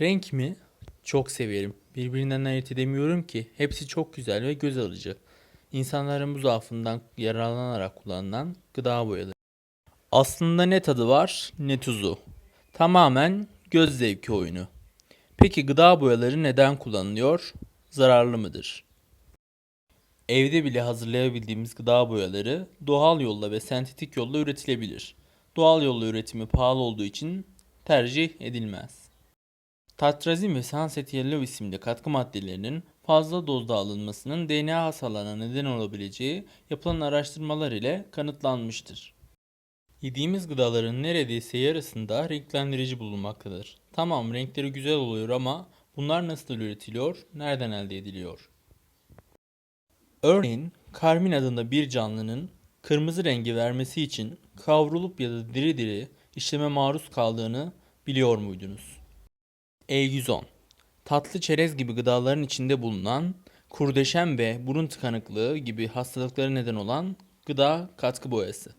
Renk mi? Çok severim. Birbirinden ayırt edemiyorum ki. Hepsi çok güzel ve göz alıcı. İnsanların bu zaafından yararlanarak kullanılan gıda boyaları. Aslında ne tadı var ne tuzu. Tamamen göz zevki oyunu. Peki gıda boyaları neden kullanılıyor? Zararlı mıdır? Evde bile hazırlayabildiğimiz gıda boyaları doğal yolla ve sentetik yolla üretilebilir. Doğal yolla üretimi pahalı olduğu için tercih edilmez. Tatrazin ve Sunset isimli katkı maddelerinin fazla dozda alınmasının DNA hasarlarına neden olabileceği yapılan araştırmalar ile kanıtlanmıştır. Yediğimiz gıdaların neredeyse yarısında renklendirici bulunmaktadır. Tamam renkleri güzel oluyor ama bunlar nasıl üretiliyor, nereden elde ediliyor? Örneğin karmin adında bir canlının kırmızı rengi vermesi için kavrulup ya da diri diri işleme maruz kaldığını biliyor muydunuz? E110 Tatlı çerez gibi gıdaların içinde bulunan kurdeşen ve burun tıkanıklığı gibi hastalıklara neden olan gıda katkı boyası.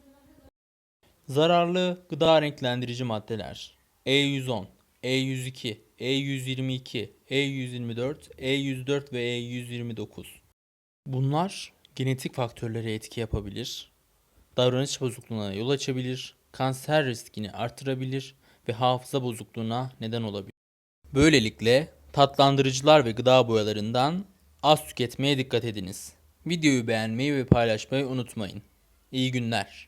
Zararlı gıda renklendirici maddeler E110, E102, E122, E124, E104 ve E129. Bunlar genetik faktörlere etki yapabilir, davranış bozukluğuna yol açabilir, kanser riskini artırabilir ve hafıza bozukluğuna neden olabilir. Böylelikle tatlandırıcılar ve gıda boyalarından az tüketmeye dikkat ediniz. Videoyu beğenmeyi ve paylaşmayı unutmayın. İyi günler.